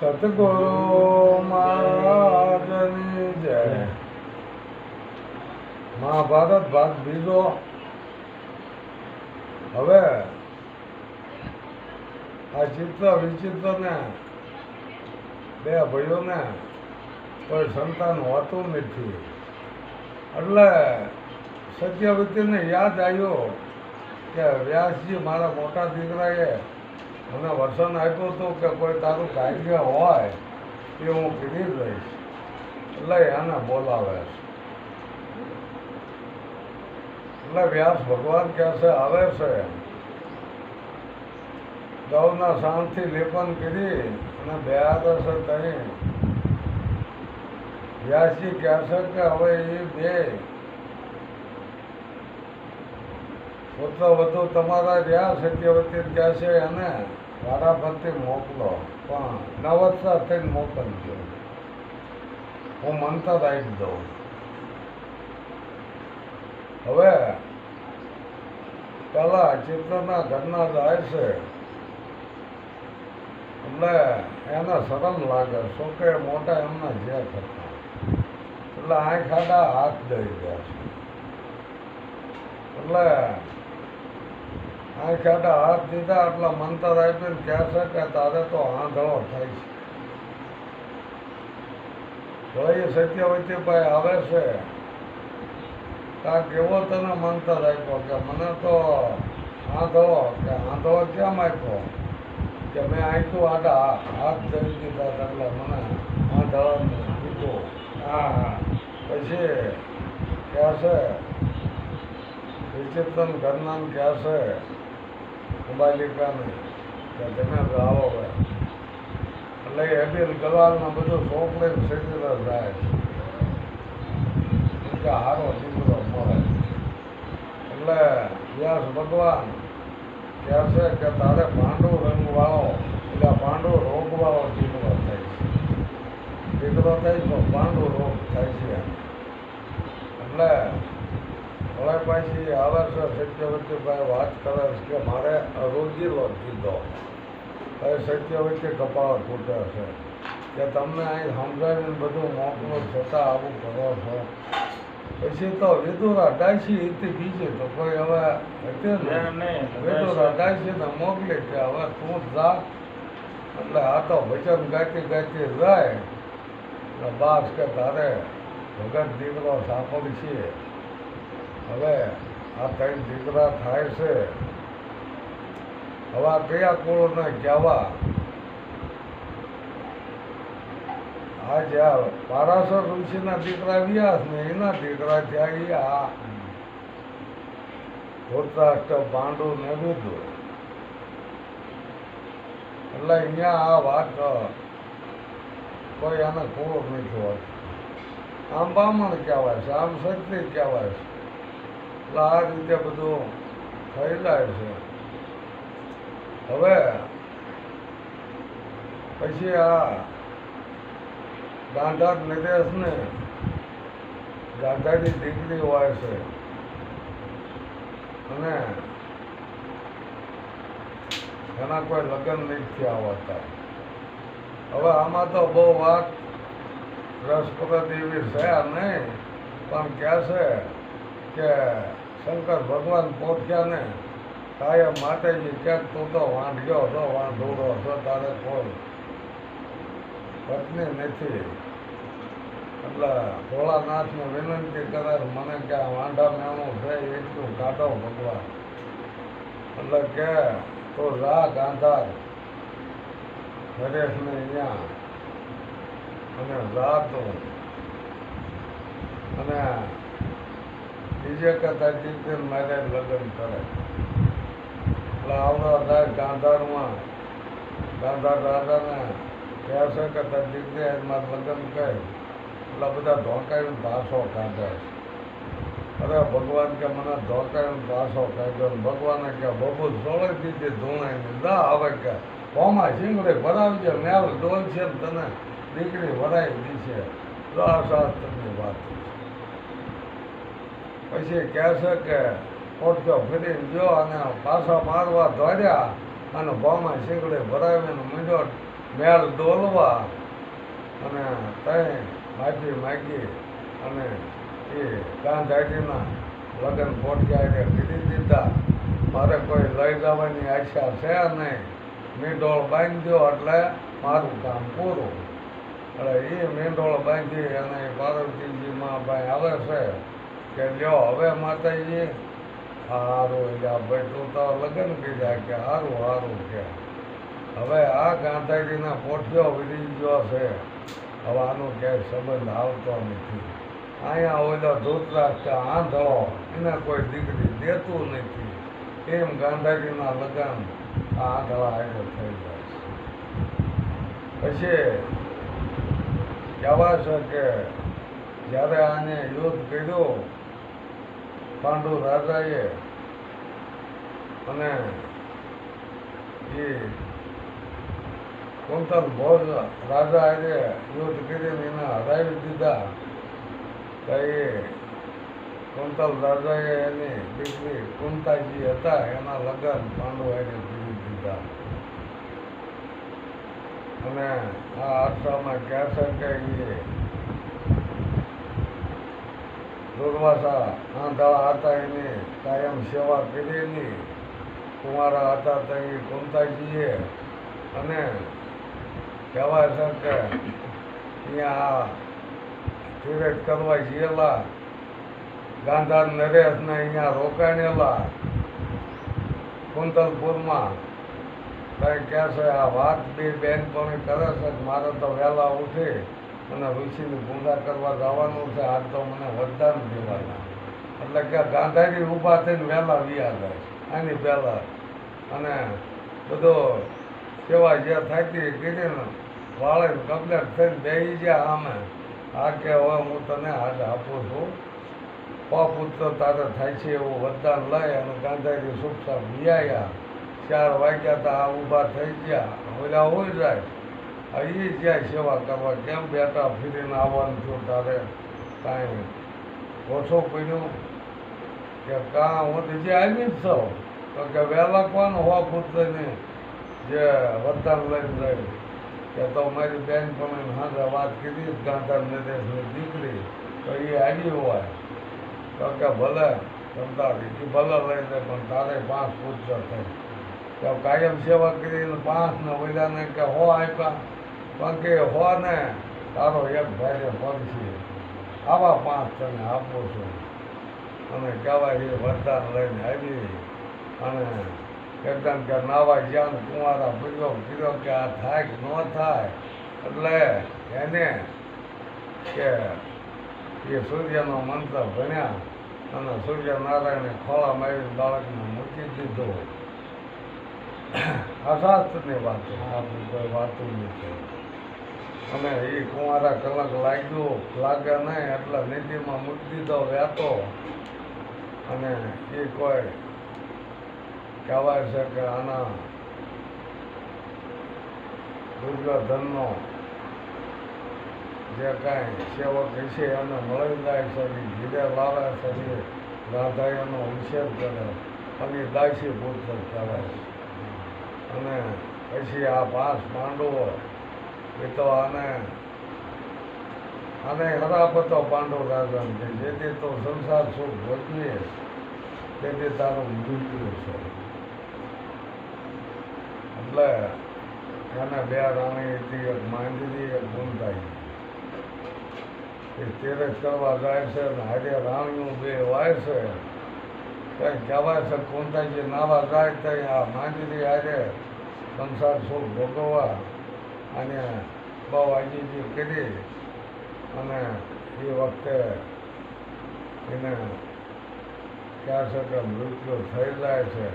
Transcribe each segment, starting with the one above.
સતગુરુ મહારાજની જય. મહાભારત ભાગ બીજો. હવે આ ચિત્ર વિચિત્ર ને બે ભાઈઓને કોઈ સંતાન હોતું નથી. એટલે સત્યવતીને યાદ આવ્યું કે વ્યાસજી મારા મોટા દીકરાએ મને વચન આપ્યું હતું કે કોઈ તારું કાર્ય હોય એ હું કરી દઈશ. એટલે એને બોલાવે છે. એટલે વ્યાસ ભગવાન કહે છે, આવે છે. દવના શાંતથી લેપન કરી અને બે છે ત્યાં વ્યાસજી કહે છે કે, હવે એ બે પુત્ર વધુ તમારા રહ્યા સત્યવતી ત્યાં છે એને વારાફરતી મોકલો. પણ નવત્સર થઈને મોકલજો હું મંતર આપી દઉં. હવે પેલા ચિત્રના ઘરના જાય છે. એટલે એને શરમ લાગે. શું કે મોટા એમના જે થતા. એટલે આ આડા હાથ દઈ ગયા છે. એટલે આ ખાડા હાથ દીધા એટલે મંતર આપીને કહેશે કે તારે તો આંધળો થાય છે. ભાઈ સત્યવતીભાઈ આવે છે. કાંક એવો તને મંતર આપ્યો? કે મને તો આંધળો, કે આંધળો કેમ આપ્યો? કે મેં આંખ્યું આડા હાથ ધરી દીધા એટલે મને આંધળાને કીધું. હા હા. પછી કહેશે છે ઘરનામ ઘરનાન કહે છે કુબાલિકાને કે તમે આવો ભાઈ એટલે એબીલ બધો શોખ ચોકલેટ શરીર જાય છે. કે હારો દીકરો મળે. એટલે વ્યાસ ભગવાન કહેશે કે તારે પાંડુ રંગવાળો, એટલે પાંડુ રોગવાળો દીકરો થાય છે. દીકરો થાય તો પાંડુ રોગ થાય છે. એટલે હવે પાછી આવે છે સત્યવતીભાઈ વાત કરે છે કે મારે રોજીલો કીધો હવે સત્યવતી કપાળ તૂટે છે. કે તમને અહીં સમજાવીને બધું મોકલો છતાં આવું કરો છો. પછી તો વિદુરા ડાયસી હતી બીજી તો કોઈ હવે વિદુરા ડાયસીને મોકલી કે હવે તું જા. એટલે આ તો વચન ગાતી ગાતી જાય. બાસ કે તારે ભગત દીકરો સાંભળી છીએ હવે આ ત્રણ દીકરા થાય છે? હવે કયા કુળને કહેવા? આ જ્યાં પારાસર ઋષિના દીકરા વ્યાસ ને એના દીકરા ત્યાં એ આ ધોતરાષ્ટ્ર પાંડુ ને વિદુ એટલે અહીંયા આ વાત કોઈ આને કુળો નથી હોતો. આમ બ્રાહ્મણ કહેવાય છે, આમ ક્ષત્રિય કહેવાય છે. આ રીતે બધું ફેલાય છે. હવે પછી આ ગાંધાર નરેશને ગાંધારી દીકરી હોય છે. અને એના કોઈ લગ્ન નહીં થયા હોતા. હવે આમાં તો બહુ વાત રસપ્રદ એવી છે નહીં, પણ કહે છે કે શંકર ભગવાન પહોંચ્યા ને કાયમ માતાજી ક્યાંક તું તો વાંઢ્યો હતો વાંઢોડો છો તારે કોણ? પત્ની નથી. એટલે ભોળાનાથને વિનંતી કરે મને કે વાંઢા મેણું છે એટલું કાઢો ભગવાન. એટલે કે, તો રા ગાંધાર, નરેશને અહીંયા અને રા તો. અને બીજે કરતા દીકરી મારે લગ્ન કરે. એટલે આવડા થાય ગાંધારમાં. ગાંધાર દાદાને કહેશે છે કે તારી દીકરી એમાં લગ્ન કહે એટલે બધા ધોકાયું ભાષો કાઢે છે. અરે ભગવાન કે મને ધોકાયું ભાષો કાઢ્યો ભગવાને કે બબુ, સોળે દીધી ધૂણાઈને. દા આવે કે, હોમાં શીંગડી ભરાવજે, મેલ ડોલ છે તને. દીકરી ભરાઈ દીશે. તો આ શાસ્ત્રની વાત છે. પછી કહે છે કે પોટકો ફરી જો અને પાછા મારવા દોડ્યા અને ભામાં શીંગડે ભરાવીને મીંડો મેળ ડોલવા અને તઈ માફી માગી અને એ ગાંધાજીના લગ્ન પોટકાઈને કીધી દીધા. મારે કોઈ લઈ જવાની આશા છે નહીં. મીંડોળ બાંધ્યો એટલે મારું કામ પૂરું. એટલે એ મીંડોળ બાંધી અને પાર્વતીજીમાં ભાઈ આવે છે. કે લ્યો, હવે માતાજી સારું એટલે ભાઈ તું લગ્ન કીધા કે સારું સારું કે. હવે આ ગાંધાજીના પોઠિયો વિધી ગયો છે. હવે આનો ક્યાંય સંબંધ આવતો નથી. અહીંયા ઓલો ધૂતરાષ્ટ્ર આંધળો, એને કોઈ દીકરી દેતું નથી. એમ ગાંધાજીના લગ્ન આ આંધળા આગળ થઈ જાય છે. પછી કહેવાય છે કે જ્યારે આને યુદ્ધ કર્યું પાંડુ રાજાએ અને એ કુંતલ ભોજ રાજા આજે યુદ્ધ કરીને એને હરાવી દીધા. તો એ કુંતલ રાજાએ એની દીકરી કુંતાજી હતા, એના લગ્ન પાંડુ આજે કરી દીધા. અને આ આશ્રમમાં કહે છે એ દુર્વાસા આંધા હતા એની કાયમ સેવા કરેલી. કુમારા હતા તો એ કુંતાજીએ અને કહેવાય છે કે અહીંયા તીરથ કરવા ગયેલા ગાંધાર નરેશને અહીંયા રોકાણેલા કુંતલપુરમાં કંઈ કહેશે, આ વાત બે બહેનપણી કરે છે, મારે તો વહેલા ઉઠી અને ઋષિની પૂજા કરવા જવાનું છે, આજ તો મને વરદાન દેવાના એટલે કે ગાંધારી ઊભા થઈને વહેલા વ્યા જાય, આની પહેલાં. અને બધો સેવા જે થતી ને વાળે કમ્પ્લેટ થઈને બેસી ગયા આમે. આ કે હવે હું તને આજ આપું છું. પુત્ર તારે થાય છે એવું વરદાન લઈ અને ગાંધારી સુખ સાફ વ્યાયા. ચાર વાગ્યા તા આ ઊભા થઈ ગયા. ઓલા હોય જાય. એ જ્યાં સેવા કરવા, કેમ બેટા ફરીને આવવાનું છું તારે? કાંઈ ઓછો પડ્યું કે કાં હું તો જે આવી જ છું. તો કે વહેલા કોણ હો પુત્રની જે વરદાન લઈને જાય. કે તો મારી બેન પણ હાજર વાત કીધી ગાંધા નિદેશની દીકરી. તો એ આવી હોય. તો કે ભલે તમતારી એ ભલે લઈ પણ તારે પાંચ પુત્ર થઈ તો કાયમ સેવા કરીને પાંચ ને ઓલાને કે હો આપ્યા. પણ કે હો ને તારો એક ભાઈને પંખી આવા પાંચ તને આપો છું. અને કહેવાય એ વરદાન લઈને આવી. અને એકદમ કે નાવા ને કુંવારા પૂર્યો કીધો કે આ થાય કે ન થાય, એટલે એને કે એ સૂર્યનો મંત્ર ભણ્યા અને સૂર્યનારાયણે ખોળામાં આવીને બાળકને મૂકી દીધો. અશાસ્ત્રની વાતો આપણી કોઈ વાતો નથી. અને એ કુંવારા કલાક લાગ્યું લાગે નહીં, એટલે નિધિમાં મૂકી દીધો વ્યાતો. અને એ કોઈ કહેવાય છે કે આના દુર્યોધનનો જે કાંઈ સેવક હશે એને મળી જાય છે ધીરે લાવે છે રાધા એનો ઉછેર કરે. અને દાસી પુત્ર કહેવાય અને પછી આ પાંચ પાંડવો એ તો આને આને હરાપતો પાંડવ રાજા છે જેથી તો સંસાર સુખ ભોગવીએ તેથી તારું મૃત્યુ છે. એટલે એને બે રાણી હતી, એક માંજરી એક ગુંદાઈ એ તેરે કરવા જાય છે ને હારે રાણીઓ બે વાય છે. કંઈ કહેવાય છે કુંતાજી નાવા જાય ત્યાં આ માંજરી હારે સંસાર સુખ ભોગવવા. અને બહુ આજીજી કરી અને એ વખતે એને કહે છે કે મૃત્યુ થઈ જાય છે.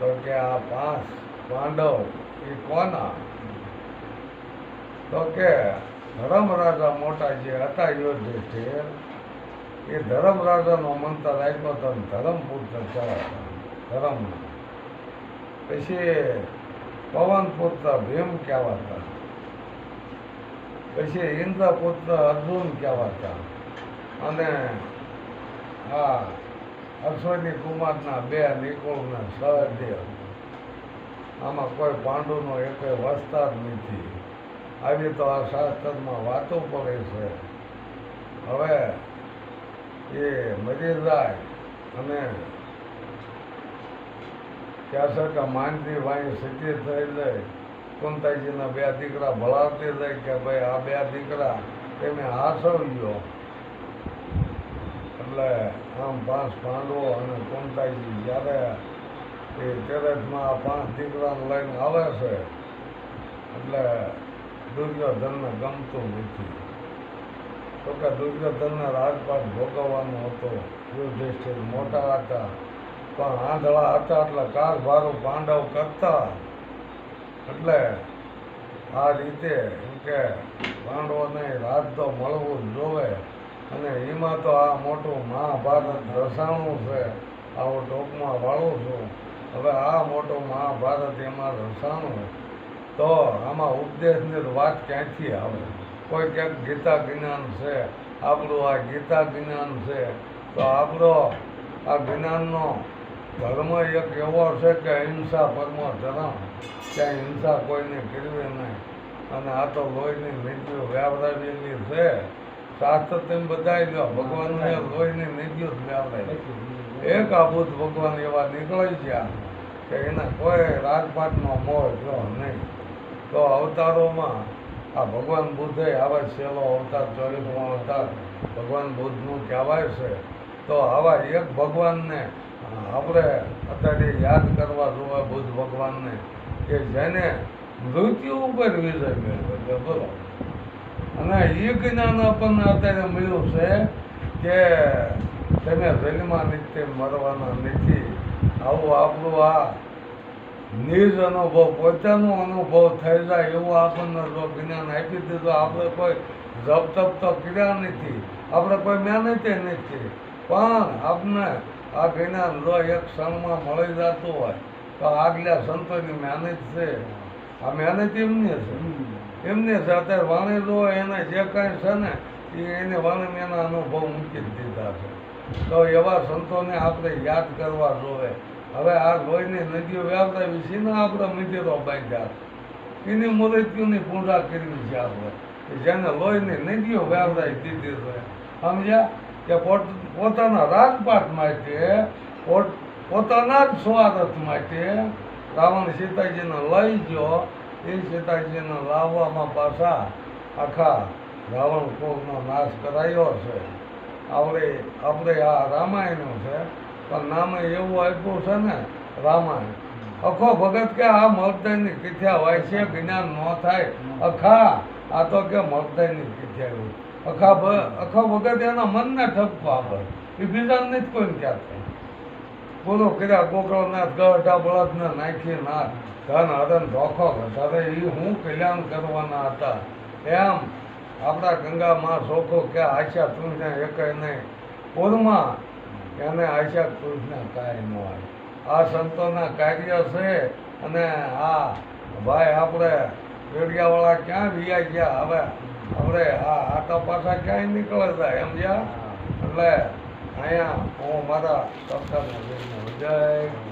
તો કે આ પાંચ પાંડવ એ કોના? તો કે ધર્મરાજા મોટા જે હતા યુધિષ્ઠિર એ ધર્મરાજાનો મંત્ર આપ્યો હતો ધર્મપુત્ર ધર્મ. પછી પવનપુત્ર ભીમ કહેવાતા. પછી ઇન્દ્રપુત્ર અર્જુન કહેવાતા. અને આ અશ્વની કુમારના બે નિકુળના સહદેવ આમાં કોઈ પાંડુનો એક વસ્તાર નથી. આવી તો આ શાસ્ત્રમાં વાતો પડે છે. હવે એ મરી અને કે માનથી વાણી સતી થઈ જાય કુંતાજીના બે દીકરા ભળાવતી જાય કે ભાઈ આ બે દીકરા એને હાસવ્યો. એટલે આમ પાંચ પાંડવો અને કુંતાજી જ્યારે એ ટેરેસમાં આ પાંચ દીકરાને લઈને આવે છે, એટલે દુર્યોધનને ગમતું નથી. તો કે દુર્યોધનને રાજપાટ ભોગવવાનો હતો. યુધિષ્ઠિર મોટા હતા. પણ આંધળા હતા એટલે કારભારો પાંડવ કરતા. એટલે આ રીતે એમ કે પાંડવોને રાજ તો મળવું જ જોવે. અને એમાં તો આ મોટું મહાભારત રસાણું છે. આવું ટોપમાં વાળું છું. હવે આ મોટું મહાભારત એમાં રસાણું. તો આમાં ઉપદેશની વાત ક્યાંથી આવે? કોઈ ક્યાંક ગીતા જ્ઞાન છે. આપણું આ ગીતા જ્ઞાન છે. તો આપણો આ જ્ઞાનનો ધર્મ એક એવો છે કે હિંસા પરમો ધર્મ ક્યાંય હિંસા કોઈને કરવી નહીં. અને આ તો લોહીની નીતિઓ વ્યાવરાવેલી છે. શાસ્ત્ર તેમ બતાવી દો ભગવાનને લોહીની નીતિઓ જ વ્યાવરાવી એક આબુદ ભગવાન એવા નીકળી ગયા કે એને કોઈ રાજપાટનો મોહ જો નહીં. તો અવતારોમાં આ ભગવાન બુદ્ધે આવા છેલ્લો અવતાર ચોવીસમો અવતાર ભગવાન બુદ્ધનું કહેવાય છે. તો આવા એક ભગવાનને આપણે અત્યારે યાદ કરવા જોવા બુદ્ધ ભગવાનને કે જેને મૃત્યુ ઉપર વિજય મેળવ્યો. બોલો. અને એ જ્ઞાન આપણને અત્યારે મળ્યું છે કે તમે રેલમાં નિત્ય મરવાના નથી. આવું આપણું આ નિજ અનુભવ, પોતાનો અનુભવ થઈ જાય એવું આપણને જો જ્ઞાન આપી દીધું આપણે કોઈ જપ તપ તો કર્યા નથી. આપણે કોઈ મહેનતે નથી. પણ આપને આ જ્ઞાન હૃદય એક ક્ષણમાં મળી જતું હોય તો આગલા સંતોની મહેનત છે. આ મહેનત એમની છે. એમને છે અત્યારે વાણી જો એને જે કાંઈ છે ને, એ એને વાણી એના અનુભવ મૂકી દીધા છે. તો એવા સંતોને આપણે યાદ કરવા જોવે હવે આ લોહીની નદીઓ વ્યાપતા છે ને, આપણે મંદિરો બાંધ્યા એની મૃત્યુની પૂજા કરવી છે આપણે. જેને લોહીની નદીઓ વ્યાપતા દીધી છે. સમજ્યા? કે પોત પોતાના રાજપાટ માટે પોતાના જ સ્વાર્થ માટે રાવણ સીતાજીને લઈ ગયો. એ સીતાજીને લાવવામાં પાછા આખા રાવણ કોગનો નાશ કરાયો છે. આપણે આપણે આ રામાયણ છે, પણ નામે એવું આપ્યું છે ને રામાયણ. અખો ભગત કે આ મગદાની કીથ્યા હોય છે જ્ઞાન ન થાય. અખા, આ તો કે મગદાની કીથ્યા એવું અખા અખા વગર એના મનને ઠપકો આપે. એ બીજા નથી કોઈને ક્યાં બોલો, કર્યા ગોકળનાથ ગઢા બળદને નાખી નાથ ધન, હરણ, ધોખો ઘટાડે એ હું કલ્યાણ કરવાના હતા. એમ આપણા ગંગામાં શોખો કે આશા તુંજને એક નહીં. પૂરમાં એને આશા તુંજને કાંઈ ન હોય. આ સંતોના કાર્ય છે અને આ ભાઈ આપણે રેડિયાવાળા ક્યાં વિયા ગયા હવે? આપણે આ આટા પાછા ક્યાંય નીકળતા એમ જ્યાં એટલે અહીંયા હું મારા જઈને જય